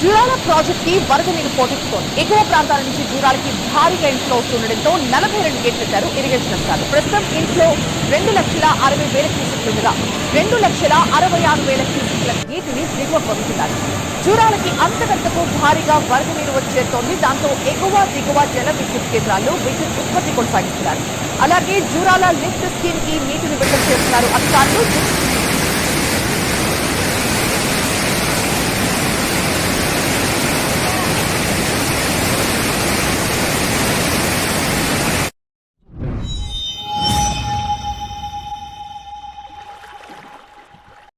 జూరాల ప్రాజెక్ట్కి వరద నీరు పోటెత్తుతోంది ఎగువ ప్రాంతాల నుంచి జూరాలకి భారీగా ఇన్ఫ్లో వస్తుండటంతో నలభై రెండు గేట్లెట్టారు ఇరిగేషన్ అధికారులు. ప్రస్తుతం ఇంట్లో రెండు లక్షల అరవై వేల క్యూసెక్లు ఉండగా రెండు లక్షల అరవై ఆరు వేల క్యూసెక్ల నీటిని దిగువ పొందుతున్నారు. జూరాలకి అంతకంత భారీగా వరద నీరు వచ్చేస్తోంది. దాంతో ఎగువ దిగువ జల విద్యుత్ కేంద్రాల్లో విద్యుత్ ఉత్పత్తి కొనసాగిస్తున్నారు. అలాగే జూరాల లిఫ్ట్ స్కీమ్కి నీటిని విడుదల చేస్తున్నారు అధికారులు.